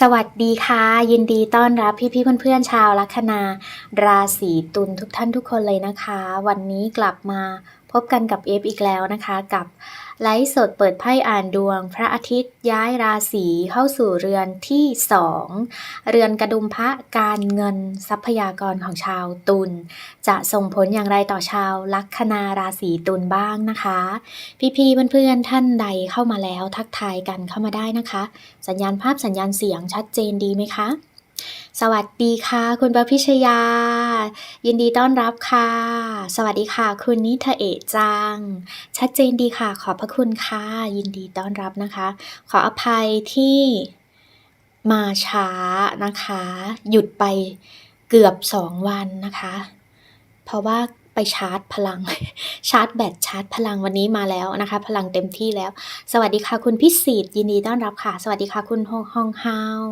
สวัสดีค่ะ ยินดีต้อนรับพี่ๆเพื่อนๆชาวลัคนา ราศีตุลทุกท่านทุกคนเลยนะคะ วันนี้กลับมาพบกันกับเอฟอีกแล้วนะคะ กับ ไลฟ์สดเปิดไพ่อ่านดวง พระอาทิตย์ย้ายราศีเข้าสู่เรือนที่2เรือนกระดุมพระการเงินทรัพยากรของชาวตุลจะส่งผลอย่างไรต่อชาวลัคนาราศีตุลบ้างนะคะ พี่ๆเพื่อนๆท่านใดเข้ามาแล้วทักทายกันเข้ามาได้นะคะ สัญญาณภาพสัญญาณเสียงชัดเจนดีไหมคะ สวัสดีค่ะ คุณประพิชยา ยินดีต้อนรับค่ะ สวัสดีค่ะ คุณนิทเอจัง ชัดเจนดีค่ะ ขอบพระคุณค่ะ ยินดีต้อนรับนะคะ ขออภัยที่มาช้านะคะ หยุดไปเกือบสองวันนะคะ เพราะว่า ไปชาร์จพลัง ชาร์จแบตชาร์จพลังวันนี้มาแล้วนะคะ พลังเต็มที่แล้ว สวัสดีค่ะคุณพิสิทธิ์ยินดีต้อนรับค่ะ สวัสดีค่ะคุณฮองฮองฮาว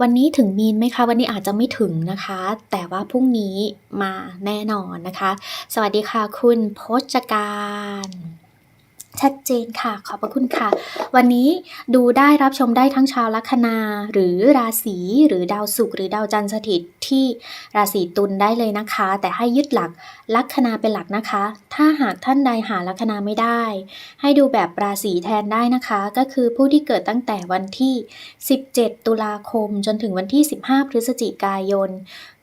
วันนี้ถึงมีนไหมคะ วันนี้อาจจะไม่ถึงนะคะ แต่ว่าพรุ่งนี้มาแน่นอนนะคะ สวัสดีค่ะคุณพจการ ชัดเจนค่ะ ขอบพระคุณค่ะ วันนี้ดูได้รับชมได้ทั้งชาวลัคนา หรือราศีหรือดาวศุกร์หรือดาวจันทร์สถิตที่ราศีตุลได้เลยนะคะ แต่ให้ยึดหลักลัคนาเป็นหลักนะคะ ถ้าหากท่านใดหาลัคนาไม่ได้ ให้ดูแบบราศีแทนได้นะคะ ก็คือผู้ที่เกิดตั้งแต่วันที่ 17 ตุลาคม จนถึงวันที่ 15 พฤศจิกายน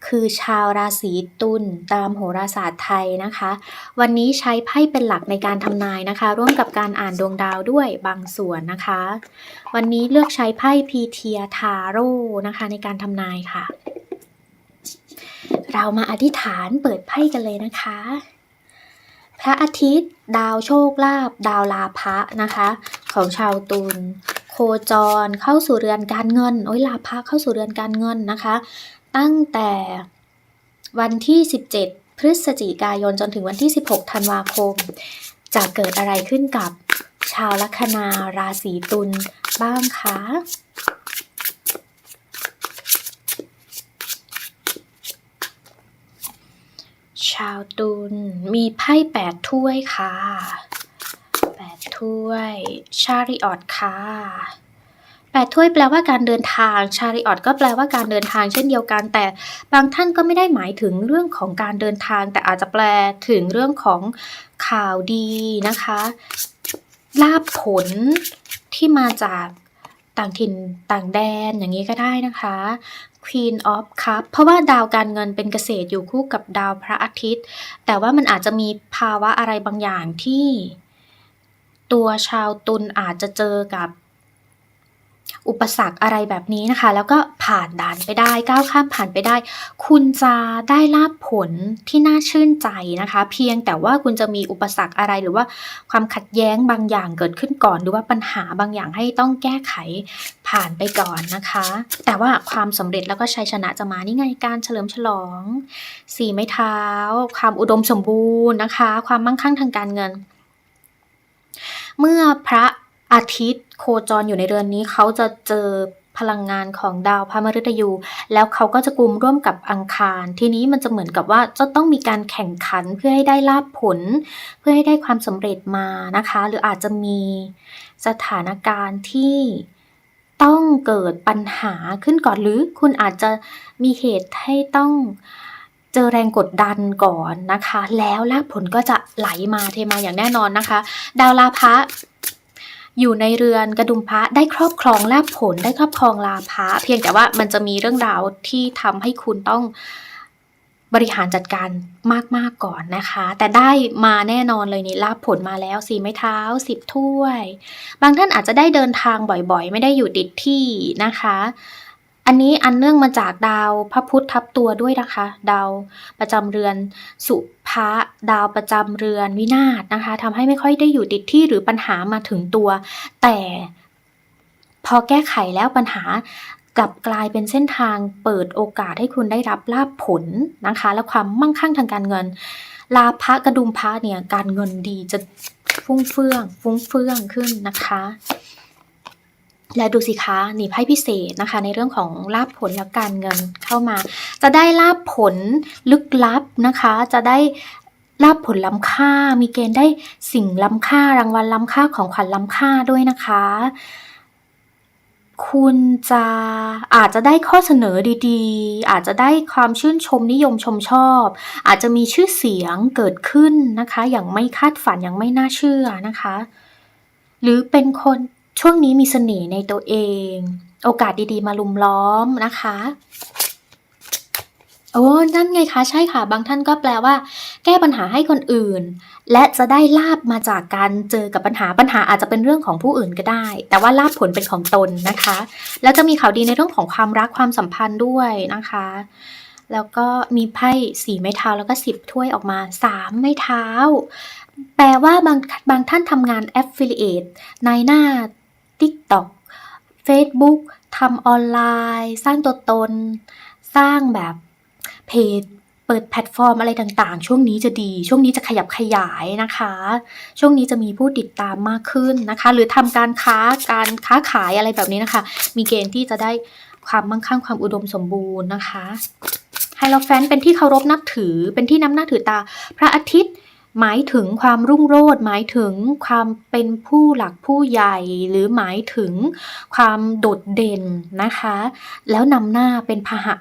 คือชาวราศีตุลตามโหราศาสตร์ไทยนะคะ วันนี้ใช้ไพ่เป็นหลักในการทำนายนะคะ ร่วมกับการอ่านดวงดาวด้วยบางส่วนนะคะ วันนี้เลือกใช้ไพ่พีเทียทาโร่นะคะ ในการทำนายค่ะ เรามาอธิษฐานเปิดไพ่กันเลยนะคะ พระอาทิตย์ ดาวโชคลาภดาวลาภะนะคะ ของชาวตุลโคจรเข้าสู่เรือนการเงิน โอ้ยลาภะเข้าสู่เรือนการเงินนะคะ ตั้งแต่วันที่ 17 พฤศจิกายนจนถึงวันที่ 16 ธันวาคม จะเกิดอะไรขึ้นกับชาวลัคนาราศีตุลบ้างคะชาวตุลมีไพ่แปดถ้วยค่ะแปดถ้วย ชาริออตค่ะ แปดถ้วยแปลว่าการเดินทางชาริออตก็แปลว่าการเดินทางเช่นเดียวกัน แต่บางท่านก็ไม่ได้หมายถึงเรื่องของการเดินทาง แต่อาจจะแปลถึงเรื่องของข่าวดีนะคะลาบผลที่มาจากต่างถิ่นต่างแดนอย่างนี้ก็ได้นะคะ Queen of Cup เพราะว่าดาวการเงินเป็นเกษตรอยู่คู่กับดาวพระอาทิตย์ แต่ว่ามันอาจจะมีภาวะอะไรบางอย่างที่ ตัวชาวตุลอาจจะเจอกับ อุปสรรคอะไรแบบนี้นะคะ แล้วก็ผ่านด่านไปได้ก้าวข้ามผ่านไปได้ คุณจะได้ลาบผลที่น่าชื่นใจนะคะ เพียงแต่ว่าคุณจะมีอุปสรรคอะไรหรือว่าความขัดแย้งบางอย่างเกิดขึ้นก่อน หรือว่าปัญหาบางอย่างให้ต้องแก้ไขผ่านไปก่อนนะคะ แต่ว่าความสำเร็จแล้วก็ชัยชนะจะมานี่ไงการเฉลิมฉลองสี่ไม้เท้า ความอุดมสมบูรณ์นะคะ ความมั่งคั่งทางการเงิน เมื่อพระ อาทิตย์โคจรอยู่ในเรือนนี้เขาจะเจอพลังงานของดาวพระมฤตยู แล้วเขาก็จะกลุ่มร่วมกับอังคาร ทีนี้มันจะเหมือนกับว่าจะต้องมีการแข่งขันเพื่อให้ได้ลาบผล เพื่อให้ได้ความสำเร็จมานะคะ หรืออาจจะมีสถานการณ์ที่ต้องเกิดปัญหาขึ้นก่อนหรือคุณอาจจะมีเหตุให้ต้องเจอแรงกดดันก่อนนะคะ แล้วลาบผลก็จะไหลมาเทมาอย่างแน่นอนนะคะ ดาวลาภะ อยู่ในเรือนกระดุมพระได้ครอบครองลาภผลได้ครอบครองลาภะเพียงแต่ว่ามันจะมีเรื่องราวที่ทำให้คุณต้องบริหารจัดการมากๆก่อนนะคะ แต่ได้มาแน่นอนเลยนี่ลาภผลมาแล้วสี่ไม้เท้าสิบถ้วย บางท่านอาจจะได้เดินทางบ่อยๆ ไม่ได้อยู่ติดที่นะคะ อันนี้อันเนื่องมาจากดาวพระพุธทับตัวด้วยนะคะ ดาวประจำเรือนสุะ ดาวประจำเรือนวินาศนะคะทำให้ไม่ค่อยได้อยู่ติดที่หรือปัญหามาถึงตัว แต่พอแก้ไขแล้วปัญหากลับกลายเป็นเส้นทางเปิดโอกาสให้คุณได้รับลาภผลนะคะ และความมั่งคั่งทางการเงิน ลาภะกระดุมพระเนี่ยการเงินดีจะฟุ้งเฟื่อง ฟุ้งเฟื่องขึ้นนะคะ และดูสิคะนี่ไพ่พิเศษนะคะ ในเรื่องของลาบผลและการเงินเข้ามา จะได้ลาบผลลึกลับนะคะ จะได้ลาบผลล้ำค่า มีเกณฑ์ได้สิ่งล้ำค่ารางวัลล้ำค่าของขวัญล้ำค่าด้วยนะคะ คุณจะอาจจะได้ข้อเสนอดีๆ อาจจะได้ความชื่นชมนิยมชมชอบ อาจจะมีชื่อเสียงเกิดขึ้นนะคะ อย่างไม่คาดฝันอย่างไม่น่าเชื่อนะคะ หรือเป็นคน ช่วงนี้มีเสน่ห์ในตัวเอง โอกาสดีๆ มาลุมล้อมนะคะ โอ้ นั่นไงคะ ใช่ค่ะ บางท่านก็แปลว่า แก้ปัญหาให้คนอื่น และจะได้ลาบมาจากการเจอกับปัญหา ปัญหาอาจจะเป็นเรื่องของผู้อื่นก็ได้ แต่ว่าลาบผลเป็นของตนนะคะ แล้วจะมีข่าวดีในเรื่องของความรักความสัมพันธ์ด้วยนะคะ แล้วก็มีไพ่สี่ไม้เท้าแล้วก็สิบถ้วยออกมาสามไม้เท้าแปลว่าบางบางท่านทำงาน affiliate ในหน้า TikTok Facebook ทำออนไลน์ สร้างตัวตน สร้างแบบเพจเปิดแพลตฟอร์มอะไรต่างๆ ช่วงนี้จะดี ช่วงนี้จะขยับขยายนะคะ ช่วงนี้จะมีผู้ติดตามมากขึ้นนะคะ หรือทำการค้าการค้าขายอะไรแบบนี้นะคะ มีเกณฑ์ที่จะได้ความมั่งคั่งความอุดมสมบูรณ์นะคะไฮโลแฟนเป็นที่เคารพนับถือเป็นที่น้ำหน้าถือตา พระอาทิตย์ หมายถึงความรุ่งโรจน์หมายถึงความเป็นผู้หลักผู้ใหญ่หรือหมายถึงความโดดเด่นนะคะ แล้วนำหน้าเป็นพหะ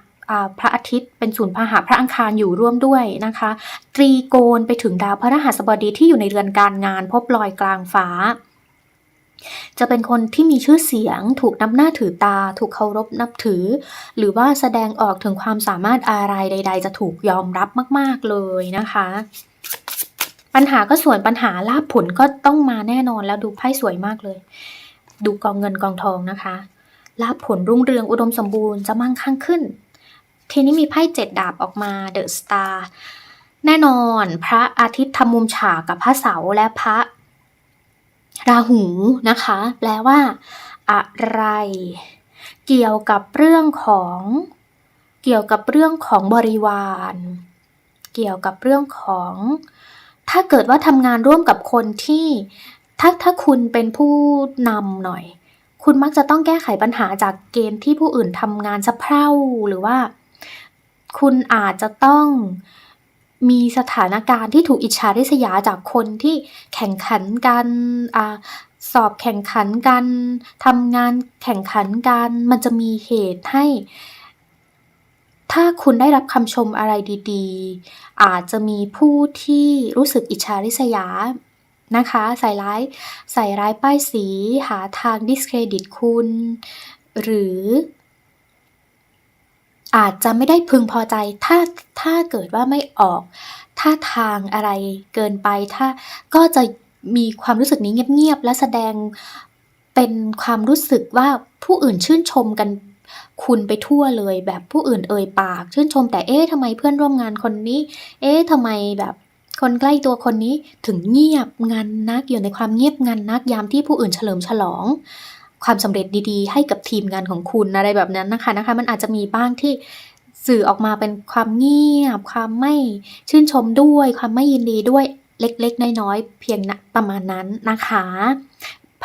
พระอาทิตย์เป็นศูนย์พหะพระอังคารอยู่ร่วมด้วยนะคะ ตรีโกณไปถึงดาวพระรหัสบดีที่อยู่ในเรือนการงาน พบลอยกลางฟ้า จะเป็นคนที่มีชื่อเสียง ถูกนับหน้าถือตา ถูกเคารพนับถือ หรือว่าแสดงออกถึงความสามารถอะไรใด ๆ จะถูกยอมรับมาก ๆเลยนะคะ ปัญหาก็ส่วนปัญหาลาภผลก็ต้องมาแน่นอนแล้วดูไพ่สวยมากเลย ดูกองเงินกองทองนะคะ ลาภผลรุ่งเรืองอุดมสมบูรณ์จะมั่งคั่งขึ้น ทีนี้มีไพ่เจ็ดดาบออกมาเดอะสตาร์แน่นอน พระอาทิตย์ทำมุมฉากกับพระเสาร์และพระราหูนะคะ แปลว่าอะไร เกี่ยวกับเรื่องของเกี่ยวกับเรื่องของบริวาร เกี่ยวกับเรื่องของ ถ้าเกิดว่าทำงานร่วมกับคนที่ถ้าถ้าคุณเป็นผู้นำหน่อย คุณมักจะต้องแก้ไขปัญหาจากเกณฑ์ที่ผู้อื่นทำงานสะเพร่าหรือว่า คุณอาจจะต้องมีสถานการณ์ที่ถูกอิจฉาริษยาจากคนที่แข่งขันกันอสอบแข่งขันกันทำงานแข่งขันกัน มันจะมีเหตุให้ ถ้าคุณได้รับคำชมอะไรดีๆ อาจจะมีผู้ที่รู้สึกอิจฉาริษยานะคะ ใส่ร้ายใส่ร้ายป้ายสีหาทาง discredit คุณ หรืออาจจะไม่ได้พึงพอใจถ้าถ้าเกิดว่าไม่ออกท่าทางอะไรเกินไป ถ้าก็จะมีความรู้สึกนี้เงียบๆและแสดงเป็นความรู้สึกว่าผู้อื่นชื่นชมกัน คุณไปทั่วเลยแบบผู้อื่นเอ่ยปาก ชื่นชมแต่เอ๊ะทำไมเพื่อนร่วมงานคนนี้ เอ๊ะทำไมแบบคนใกล้ตัวคนนี้ถึงเงียบงันนักอยู่ในความเงียบงันนักยามที่ผู้อื่นเฉลิมฉลอง ความสำเร็จดีๆ ให้กับทีมงานของคุณอะไรแบบนั้นนะคะนะคะ มันอาจจะมีบ้างที่สื่อออกมาเป็นความเงียบ ความไม่ชื่นชมด้วย ความไม่ยินดีด้วยเล็กๆ น้อยๆ เพียงประมาณนั้นนะคะ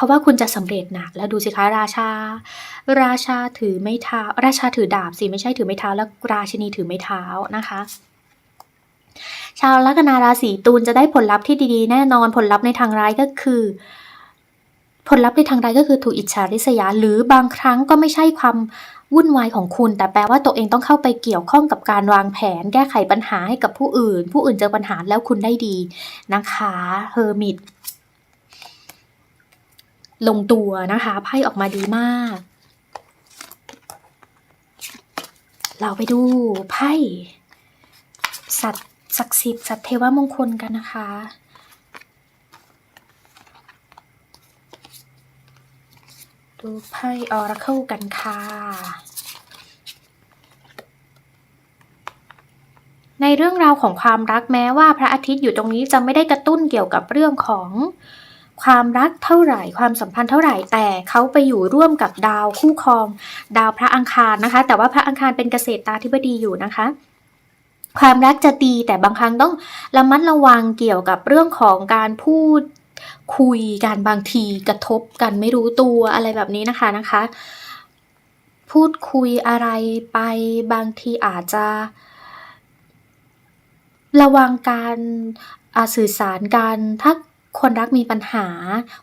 ราะว่าคุณจะสำเร็จน่ะแล้วดูสิคะราชา ราชาถือไม้เท้า ราชาถือดาบสิไม่ใช่ถือไม้เท้า แล้วราชินีถือไม้เท้านะคะชาวลัคนาราศีตุลจะได้ผลลัพธ์ที่ดีๆ แน่นอนผลลัพธ์ในทางร้ายก็คือ ผลลัพธ์ในทางร้ายก็คือถูกอิจฉาริษยา หรือบางครั้งก็ไม่ใช่ความวุ่นวายของคุณ แต่แปลว่าตัวเองต้องเข้าไปเกี่ยวข้องกับการวางแผน แก้ไขปัญหาให้กับผู้อื่น ผู้อื่นเจอปัญหาแล้วคุณได้ดีนะคะ Hermit ลงตัวนะคะไพ่ออกมาดีมาก เราไปดูไพ่สัตว์ศักดิ์สิทธิ์สัตว์เทวมงคลกันนะคะ ดูไพ่ Oracle กันค่ะในเรื่องราวของความรักแม้ว่าพระอาทิตย์อยู่ตรงนี้จะไม่ได้กระตุ้นเกี่ยวกับเรื่องของ ความรักเท่าไหร่ ความสัมพันธ์เท่าไหร่ แต่เขาไปอยู่ร่วมกับดาวคู่ครอง ดาวพระอังคารนะคะ แต่ว่าพระอังคารเป็นเกษตรตาธิบดีอยู่นะคะความรักจะดีแต่บางครั้งต้องระมัดระวังเกี่ยวกับเรื่องของการพูดคุยกันบางทีกระทบกันไม่รู้ตัวอะไรแบบนี้นะคะนะคะ พูดคุยอะไรไปบางทีอาจจะ ระวังการสื่อสารกันถ้า คนรักมีปัญหา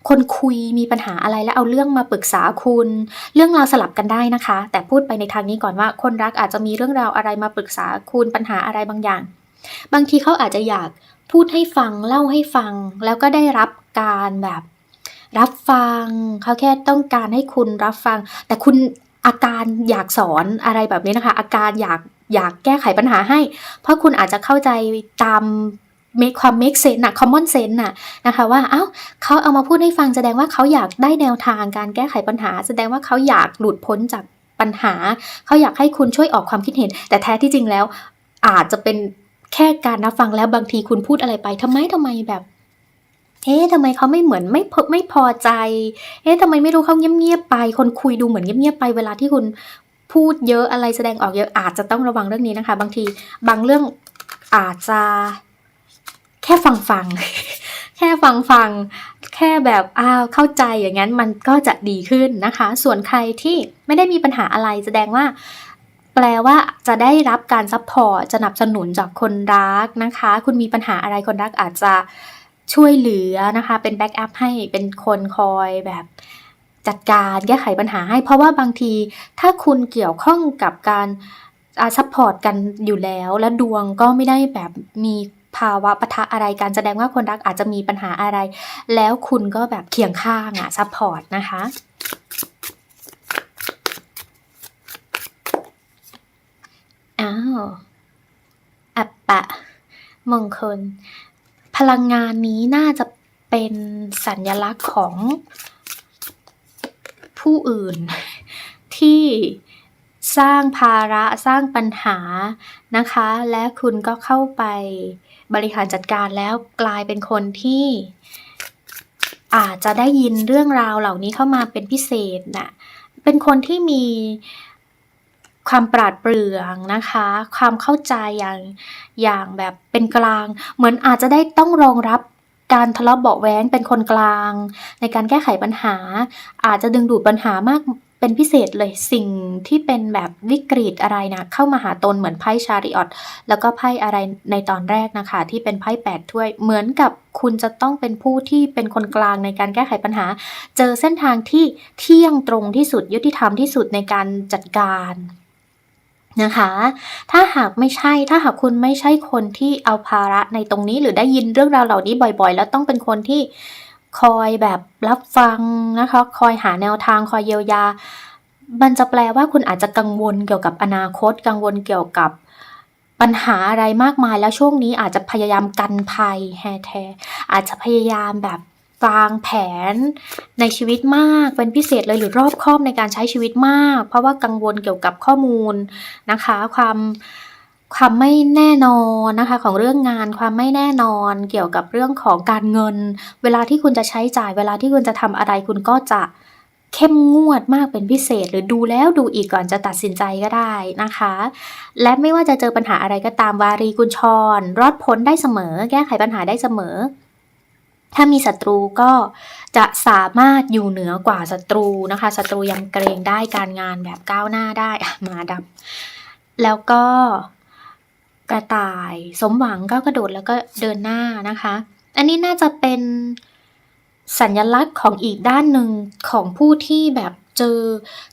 คนคุยมีปัญหาอะไรแล้วเอาเรื่องมาปรึกษาคุณ เรื่องราวสลับกันได้นะคะ แต่พูดไปในทางนี้ก่อนว่า คนรักอาจจะมีเรื่องราวอะไรมาปรึกษาคุณปัญหาอะไรบางอย่าง บางทีเขาอาจจะอยากพูดให้ฟังเล่าให้ฟัง แล้วก็ได้รับการแบบ รับฟังเขาแค่ต้องการให้คุณรับฟัง แต่คุณอาการอยากสอนอะไรแบบนี้นะคะ อาการอยากอยากแก้ไขปัญหาให้ เพราะคุณอาจจะเข้าใจตาม make ความ make sense น่ะ common sense น่ะนะคะว่าเอ้าเขาเอามาพูดให้ฟังแสดงว่าเขาอยากได้แนวทางการแก้ไขปัญหา แสดงว่าเขาอยากหลุดพ้นจากปัญหา เขาอยากให้คุณช่วยออกความคิดเห็น แต่แท้ที่จริงแล้ว อาจจะเป็นแค่การรับฟังแล้วบางทีคุณพูดอะไรไปทำไมทำไมแบบเอ๊ะทำไมเขาไม่เหมือนไม่พไม่พอใจ เอ๊ะทำไมไม่รู้เขาเงียบๆไป คนคุยดูเหมือนเงียบๆไปเวลาที่คุณพูดเยอะอะไรแสดงออกเยอะอาจจะต้องระวังเรื่องนี้นะคะ บางทีบางเรื่องอาจจะ ค่ฟังฟังแค่ฟังฟังแค่แบบอ้าวเข้าใจอย่างนั้นมันก็จะดีขึ้นนะคะ ส่วนใครที่ไม่ได้มีปัญหาอะไรแสดงว่า แปลว่าจะได้รับการซัพพอร์ตสนับสนุนจากคนรักนะคะ คุณมีปัญหาอะไรคนรักอาจจะช่วยเหลือนะคะ เป็นแบ็กอัพให้เป็นคนคอยแบบจัดการแก้ไขปัญหาให้ เพราะว่าบางทีถ้าคุณเกี่ยวข้องกับการซัพพอร์ตกันอยู่แล้ว และดวงก็ไม่ได้แบบมี ภาวะปะทะอะไรกันแสดงว่าคนรักอาจจะมีปัญหาอะไร แล้วคุณก็แบบเคียงข้างอะซัพพอร์ตนะคะอ้าวอัปปะมงคล พลังงานนี้น่าจะเป็นสัญลักษณ์ของผู้อื่นที่ สร้างภาระสร้างปัญหานะคะ และคุณก็เข้าไปบริหารจัดการแล้วกลายเป็นคนที่อาจจะได้ยินเรื่องราวเหล่านี้เข้ามาเป็นพิเศษน่ะเป็นคนที่มีความปราดเปรื่อง นะคะ ความเข้าใจอย่างอย่างแบบเป็นกลาง เหมือนอาจจะได้ต้องรองรับการทะเลาะเบาแว้งเป็นคนกลาง ในการแก้ไขปัญหา อาจจะดึงดูดปัญหามาก เป็นพิเศษเลยสิ่งที่เป็นแบบวิกฤตอะไรนะ เข้ามาหาตนเหมือนไพ่ชาริออตแล้วก็ไพ่อะไรในตอนแรกนะคะ ที่เป็นไพ่แปดถ้วย เหมือนกับคุณจะต้องเป็นผู้ที่เป็นคนกลางในการแก้ไขปัญหา เจอเส้นทางที่เที่ยงตรงที่สุดยุติธรรมที่สุดในการจัดการนะคะ ถ้าหากไม่ใช่ ถ้าหากคุณไม่ใช่คนที่เอาภาระในตรงนี้ หรือได้ยินเรื่องราวเหล่านี้บ่อยๆ แล้วต้องเป็นคนที่ คอยแบบรับฟังนะคะ คอยหาแนวทางคอยเยียวยา มันจะแปลว่าคุณอาจจะกังวลเกี่ยวกับอนาคต กังวลเกี่ยวกับปัญหาอะไรมากมายแล้วช่วงนี้อาจจะพยายามกันภัยแฮแทอาจจะพยายามแบบวางแผนในชีวิตมากเป็นพิเศษเลยหรือรอบคอบในการใช้ชีวิตมาก เพราะว่ากังวลเกี่ยวกับข้อมูลนะคะ ความ ความไม่แน่นอนนะคะ ของเรื่องงานความไม่แน่นอนเกี่ยวกับเรื่องของการเงิน เวลาที่คุณจะใช้จ่าย เวลาที่คุณจะทำอะไรคุณก็จะเข้มงวดมากเป็นพิเศษ หรือดูแล้วดูอีกก่อนจะตัดสินใจก็ได้นะคะ และไม่ว่าจะเจอปัญหาอะไรก็ตามวารีกุญชร รอดพ้นได้เสมอ แก้ไขปัญหาได้เสมอ ถ้ามีศัตรูก็จะสามารถอยู่เหนือกว่าศัตรูนะคะศัตรูยังเกรงได้การงานแบบก้าวหน้าได้มาดำแล้วก็ กระต่าย สมหวังก็กระโดดแล้วก็เดินหน้านะคะ อันนี้น่าจะเป็นสัญลักษณ์ของอีกด้านหนึ่งของผู้ที่แบบเจอ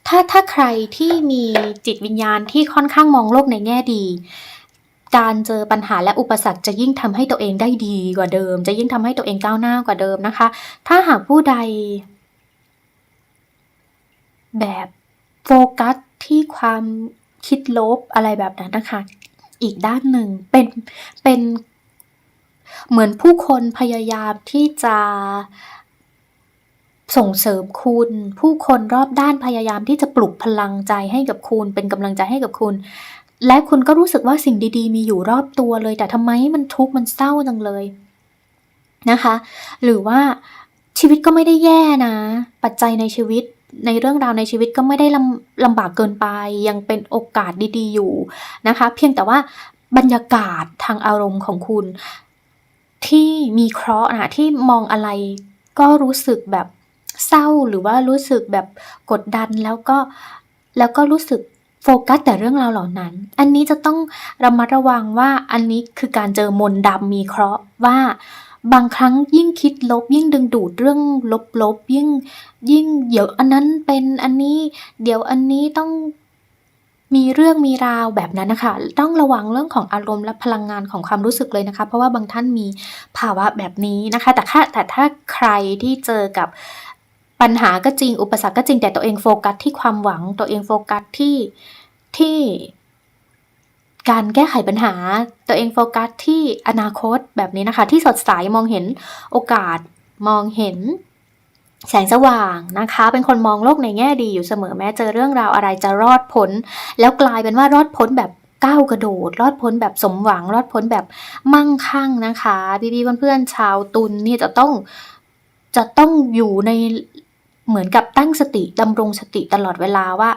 ถ้าถ้าใครที่มีจิตวิญญาณที่ค่อนข้างมองโลกในแง่ดี การเจอปัญหาและอุปสรรคจะยิ่งทำให้ตัวเองได้ดีกว่าเดิม จะยิ่งทำให้ตัวเองก้าวหน้ากว่าเดิมนะคะ ถ้าหากผู้ใด แบบโฟกัสที่ความคิดลบอะไรแบบนั้นนะคะ อีกด้านหนึ่งเป็นเป็นเหมือนผู้คนพยายามที่จะส่งเสริมคุณ ผู้คนรอบด้านพยายามที่จะปลุกพลังใจให้กับคุณ เป็นกำลังใจให้กับคุณ และคุณก็รู้สึกว่าสิ่งดี ๆ มีอยู่รอบตัวเลย แต่ทำไมมันทุกข์มันเศร้าจังเลยนะคะ หรือว่าชีวิตก็ไม่ได้แย่นะ ปัจจัยในชีวิต ในเรื่องราวในชีวิตก็ไม่ได้ลำลำบากเกินไป ยังเป็นโอกาสดีๆอยู่นะคะ เพียงแต่ว่าบรรยากาศทางอารมณ์ของคุณ ที่มีเคราะห์นะที่มองอะไรก็รู้สึกแบบเศร้าหรือว่ารู้สึกแบบกดดันแล้วก็แล้วก็รู้สึกโฟกัสแต่เรื่องราวเหล่านั้น อันนี้จะต้องระมัดระวังว่าอันนี้คือการเจอมนต์ดำมีเคราะห์ว่า บางครั้งยิ่งคิดลบ ยิ่งดึงดูดเรื่องลบๆยิ่งยิ่งเดี๋ยวอันนั้นเป็นอันนี้ เดี๋ยวอันนี้ต้องมีเรื่องมีราวแบบนั้นนะคะ ต้องระวังเรื่องของอารมณ์และพลังงานของความรู้สึกเลยนะคะ เพราะว่าบางท่านมีภาวะแบบนี้นะคะ แต่ถ้าแต่ถ้าใครที่เจอกับปัญหาก็จริง อุปสรรคก็จริงแต่ตัวเองโฟกัสที่ความหวังตัวเองโฟกัสที่ที่ การแก้ไขปัญหา ตัวเองโฟกัสที่อนาคตแบบนี้นะคะ ที่สดใสมองเห็นโอกาสมองเห็น แสงสว่างนะคะ เป็นคนมองโลกในแง่ดีอยู่เสมอแม้เจอเรื่องราวอะไรจะรอดพ้นแล้วกลายเป็นว่ารอดพ้นแบบก้าวกระโดด รอดพ้นแบบสมหวัง รอดพ้นแบบมั่งคั่งนะคะพี่ๆเพื่อนๆชาวตุลนี่จะต้องจะต้องอยู่ในเหมือนกับตั้งสติดำรงสติตลอดเวลาว่า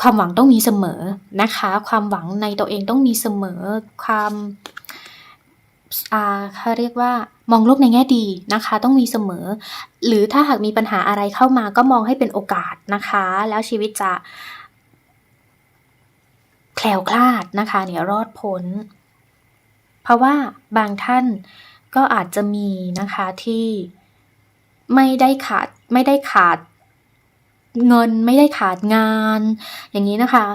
ความหวังต้องมีเสมอนะคะ ความหวังในตัวเองต้องมีเสมอ ความอาเขาเรียกว่ามองโลกในแง่ดีนะคะ ต้องมีเสมอ หรือถ้าหากมีปัญหาอะไรเข้ามาก็มองให้เป็นโอกาสนะคะ แล้วชีวิตจะแคล้วคลาดนะคะ เนี่ยรอดพ้น เพราะว่าบางท่านก็อาจจะมีนะคะที่ไม่ได้ขาดไม่ได้ขาด เงินไม่ได้ขาดงาน อย่างงี้นะคะ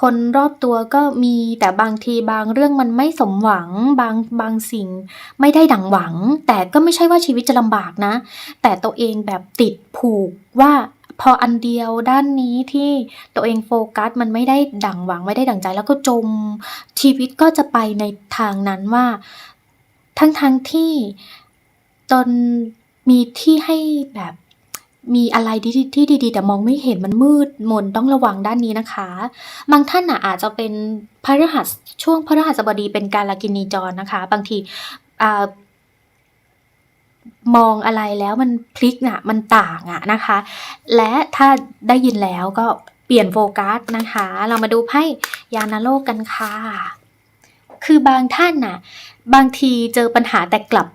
คนรอบตัวก็มีแต่บางทีบางเรื่องมันไม่สมหวังบางบางสิ่งไม่ได้ดั่งหวัง แต่ก็ไม่ใช่ว่าชีวิตจะลำบากนะ แต่ตัวเองแบบติดผูกว่าพออันเดียวด้านนี้ที่ตัวเองโฟกัสมันไม่ได้ดั่งหวังไม่ได้ดั่งใจแล้วก็จมชีวิตก็จะไปในทางนั้นว่า ทั้งๆที่ตนมีที่ให้แบบ มีอะไรที่ดี ๆ แต่มองไม่เห็นมันมืดมนต้องระวังด้านนี้นะคะ บางท่านน่ะอาจจะเป็นพฤหัสช่วงพฤหัสบดีเป็นกาลากิณีจรนะคะ บางทีอ่ามองอะไรแล้วมันพลิกน่ะมันต่างอะนะคะ และถ้าได้ยินแล้วก็เปลี่ยนโฟกัสนะคะ เรามาดูไพ่ยานโลกกันค่ะ คือบางท่านน่ะ บางทีเจอปัญหาแต่กลับ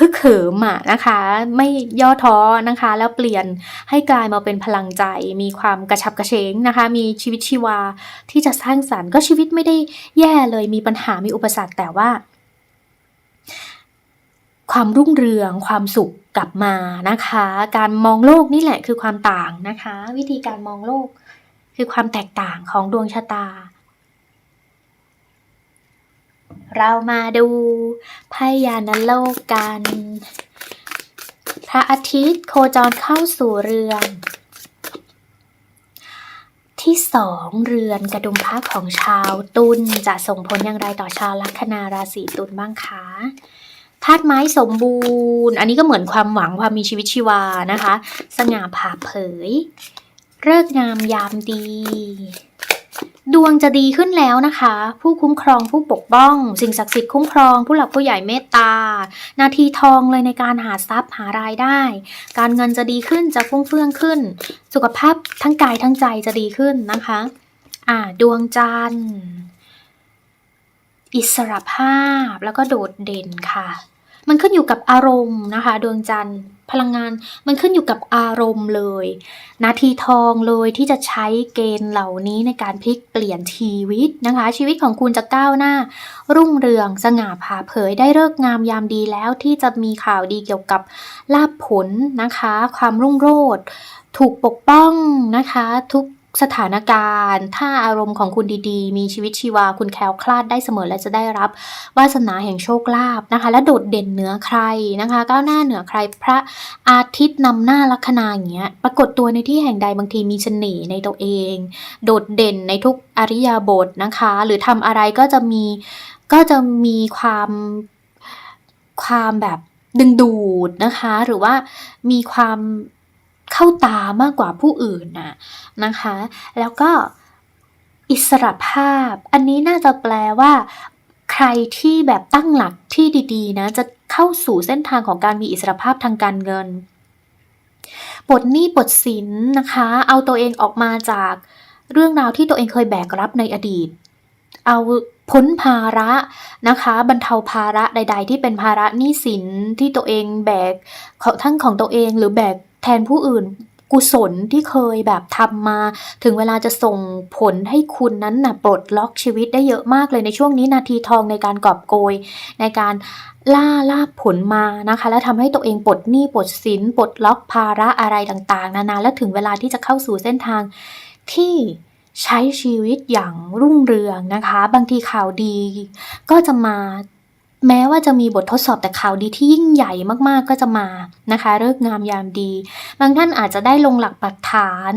ฮึกเหิมอะนะคะ ไม่ย่อท้อนะคะ แล้วเปลี่ยนให้กลายมาเป็นพลังใจ มีความกระฉับกระเฉงนะคะ มีชีวิตชีวาที่จะสร้างสรรค์ก็ชีวิตไม่ได้แย่เลยมีปัญหามีอุปสรรคแต่ว่า ความรุ่งเรืองความสุขกลับมานะคะ การมองโลกนี่แหละคือความต่างนะคะ วิธีการมองโลกคือความแตกต่างของดวงชะตา เรามาดูไพ่ยานโลกกัน พระอาทิตย์โคจรเข้าสู่เรือน ที่2เรือนกระดุมพระของชาวตุลจะส่งผลอย่างไรต่อชาวลัคนาราศีตุลบ้างคะธาตุไม้สมบูรณ์ อันนี้ก็เหมือนความหวังความมีชีวิตชีวานะคะ สง่าผ่าเผยฤกษ์งามยามดี ดวงจะดีขึ้นแล้วนะคะ ผู้คุ้มครองผู้ปกป้อง สิ่งศักดิ์สิทธิ์คุ้มครอง ผู้หลักผู้ใหญ่เมตตา นาทีทองเลยในการหาทรัพย์หารายได้ การเงินจะดีขึ้นจะฟุ่งเฟื่องขึ้น สุขภาพทั้งกายทั้งใจจะดีขึ้นนะคะ อ่า ดวงจันทร์อิสรภาพแล้วก็โดดเด่นค่ะ มันขึ้นอยู่กับอารมณ์นะคะ ดวงจันทร์ พลังงานมันขึ้นอยู่กับอารมณ์เลยนาทีทองเลยที่จะใช้เกณฑ์เหล่านี้ในการพลิกเปลี่ยนชีวิตนะคะ ชีวิตของคุณจะก้าวหน้า รุ่งเรืองสง่าผ่าเผยได้เลิกงามยามดีแล้วที่จะมีข่าวดีเกี่ยวกับลาบผลนะคะ ความรุ่งโรจน์ถูกปกป้องนะคะ ทุก สถานการณ์ ถ้าอารมณ์ของคุณดีๆ มีชีวิตชีวาคุณแคล้วคลาดได้เสมอและจะได้รับวาสนาแห่งโชคลาภนะคะ และโดดเด่นเหนือใครนะคะ ก้าวหน้าเหนือใครพระอาทิตย์นำหน้าลัคนาอย่างเงี้ยปรากฏตัวในที่แห่งใดบางทีมีเสน่ห์ในตัวเอง โดดเด่นในทุกอริยาบถนะคะ หรือทำอะไรก็จะมีก็จะมีความความแบบดึงดูดนะคะ หรือว่ามีความ เข้าตามากกว่าผู้อื่นน่ะนะคะ แล้วก็อิสรภาพ อันนี้น่าจะแปลว่า ใครที่แบบตั้งหลักที่ดีๆ นะ จะเข้าสู่เส้นทางของการมีอิสรภาพทางการเงินปลดหนี้ปลดสินนะคะ เอาตัวเองออกมาจากเรื่องราวที่ตัวเองเคยแบกรับในอดีต เอาพ้นภาระนะคะ บรรเทาภาระใด ๆ ที่เป็นภาระหนี้สินที่ตัวเองแบกของทั้งของตัวเองหรือแบก แทนผู้อื่นกุศลที่เคยแบบทำมา ถึงเวลาจะส่งผลให้คุณนั้นน่ะปลดล็อกชีวิตได้เยอะมากเลยในช่วงนี้นาทีทองในการกอบโกย ในการล่าลาบผลมานะคะ แล้วทำให้ตัวเองปลดหนี้ปลดสินปลดล็อกภาระอะไรต่างๆ นานาแล้วถึงเวลาที่จะเข้าสู่เส้นทางที่ใช้ชีวิตอย่างรุ่งเรืองนะคะ บางทีข่าวดีก็จะมา แม้ว่าจะมีบททดสอบแต่ข่าวดีที่ยิ่งใหญ่มากๆก็จะมานะคะเลิกงามยามดี บางท่านอาจจะได้ลงหลักปักฐาน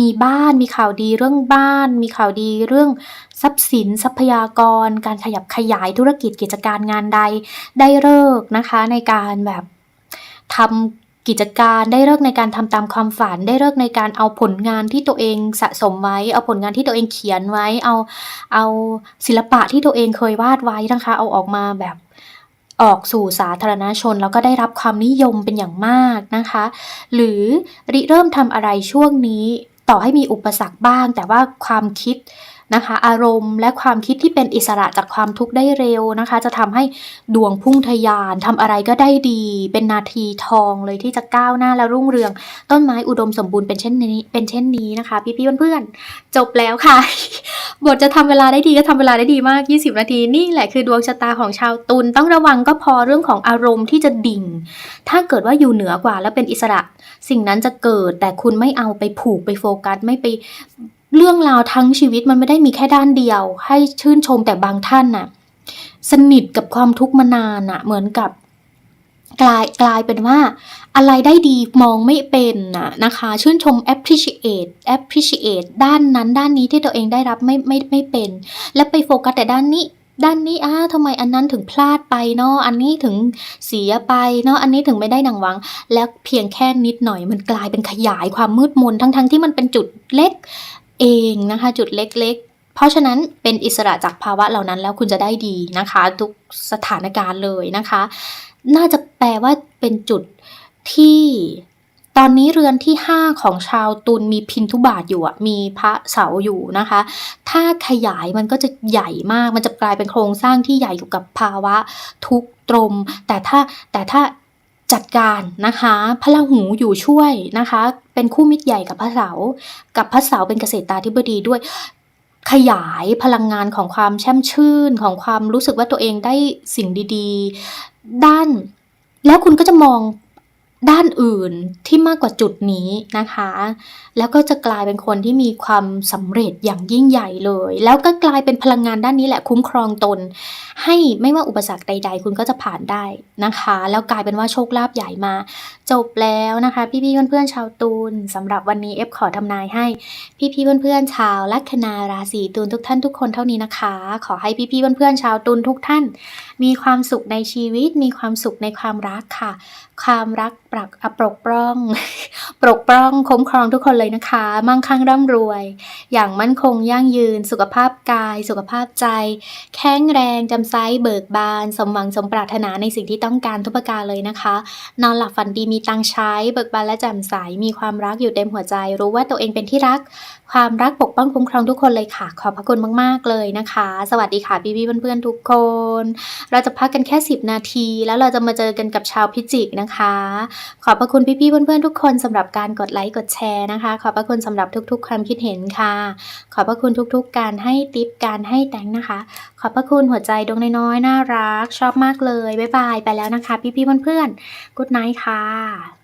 มีบ้านมีข่าวดีเรื่องบ้าน มีข่าวดีเรื่องทรัพย์สิน ทรัพยากร การขยับขยายธุรกิจกิจการงานใด ได้เลิกนะคะในการแบบทำ กิจการได้เลิกในการทำตามความฝัน ได้เลิกในการเอาผลงานที่ตัวเองสะสมไว้ เอาผลงานที่ตัวเองเขียนไว้ เอาเอาศิลปะที่ตัวเองเคยวาดไว้นะคะ เอาออกมาแบบออกสู่สาธารณชน แล้วก็ได้รับความนิยมเป็นอย่างมากนะคะ หรือริเริ่มทำอะไรช่วงนี้ต่อให้มีอุปสรรคบ้าง แต่ว่าความคิด นะคะ อารมณ์และความคิดที่เป็นอิสระจากความทุกข์ได้เร็วนะคะ จะทำให้ดวงพุ่งทะยานทำอะไรก็ได้ดี เป็นนาทีทองเลยที่จะก้าวหน้าและรุ่งเรือง ต้นไม้อุดมสมบูรณ์เป็นเช่นนี้เป็นเช่นนี้นะคะ พี่ๆเพื่อนๆจบแล้วค่ะ บทจะทำเวลาได้ดีก็ทำเวลาได้ดีมาก 20 นาทีนี่แหละคือดวงชะตาของชาวตุลต้องระวังก็พอเรื่องของอารมณ์ที่จะดิ่ง ถ้าเกิดว่าอยู่เหนือกว่าแล้วเป็นอิสระ สิ่งนั้นจะเกิดแต่คุณไม่เอาไปผูกไปโฟกัสไม่ไป เรื่องราวทั้งชีวิตมันไม่ได้มีแค่ด้านเดียว ให้ชื่นชมแต่บางท่านน่ะ สนิทกับความทุกข์มานานน่ะ เหมือนกับกลายกลายเป็นว่า อะไรได้ดีมองไม่เป็นน่ะนะคะ ชื่นชม appreciate appreciate ด้านนั้นด้านนี้ที่ตัวเองได้รับไม่ไม่ไม่เป็น แล้วไปโฟกัสแต่ด้านนี้ ด้านนี้อ้าทำไมอันนั้นถึงพลาดไปเนาะอันนี้ถึงเสียไปเนาะอันนี้ถึงไม่ได้ดังหวัง แล้วเพียงแค่นิดหน่อยมันกลายเป็นขยายความมืดมนทั้งๆทที่มันเป็นจุดเล็ก เองนะคะ จุดเล็กๆ เพราะฉะนั้นเป็นอิสระจากภาวะเหล่านั้นแล้วคุณจะได้ดีนะคะ ทุกสถานการณ์เลยนะคะ น่าจะแปลว่าเป็นจุดที่ตอนนี้เรือนที่ 5 ของชาวตุลมีพินทุบาทอยู่อะมีพระเสาอยู่นะคะ ถ้าขยายมันก็จะใหญ่มาก มันจะกลายเป็นโครงสร้างที่ใหญ่อยู่กับภาวะทุกตรม แต่ถ้าแต่ถ้า จัดการนะคะพระราหูอยู่ช่วยนะคะ เป็นคู่มิตรใหญ่กับพระเสากับพระเสาเป็นเกษตรตาธิบดีด้วยขยายพลังงานของความแช่มชื่นของความรู้สึกว่าตัวเองได้สิ่งดี ๆ ด้าน แล้วคุณก็จะมอง ด้านอื่นที่มากกว่าจุดนี้นะคะ แล้วก็จะกลายเป็นคนที่มีความสำเร็จอย่างยิ่งใหญ่เลย แล้วก็กลายเป็นพลังงานด้านนี้แหละคุ้มครองตน ให้ไม่ว่าอุปสรรคใด ๆ คุณก็จะผ่านได้นะคะ แล้วกลายเป็นว่าโชคลาภใหญ่มา จบแล้วนะคะ พี่ๆเพื่อนๆชาวตูนสำหรับวันนี้เอฟขอทำนายให้พี่ๆเพื่อนๆชาวลัคนาราศีตุลทุกท่านทุกคนเท่านี้นะคะ ขอให้พี่ๆเพื่อนๆชาวตุลทุกท่าน มีความสุขในชีวิต มีความสุขในความรักค่ะ ความรักปรักอะปกปร้อง ปกปร้องคุ้มครองทุกคนเลยนะคะ มั่งคั่งร่ำรวย อย่างมั่นคงยั่งยืน สุขภาพกาย สุขภาพใจ แข็งแรงจำไซเบิกบาน สมหวังสมปรารถนาในสิ่งที่ต้องการทุกประการเลยนะคะ นอนหลับฝันดีมีตังใช้ เบิกบานและแจ่มใส มีความรักอยู่เต็มหัวใจ รู้ว่าตัวเองเป็นที่รัก ความรักปกป้องคุ้มครองทุกคนเลยค่ะ ขอบพระคุณมาก ๆ เลยนะคะ สวัสดีค่ะพี่ๆเพื่อนๆทุกคน เราจะพักกันแค่ 10 นาที แล้วเราจะมาเจอกันกับชาวพิจิกนะคะ ขอบพระคุณพี่ๆเพื่อนๆทุกคนสำหรับการกดไลค์กดแชร์นะคะ ขอบพระคุณสำหรับทุก ๆ ความคิดเห็นค่ะ ขอบพระคุณทุกๆ การให้ติปการให้แต่งนะคะ ขอบพระคุณหัวใจดวงน้อยๆน่ารัก ชอบมากเลยบ๊ายบายไปแล้วนะคะ พี่ๆเพื่อนๆกุ๊ดไนท์ค่ะ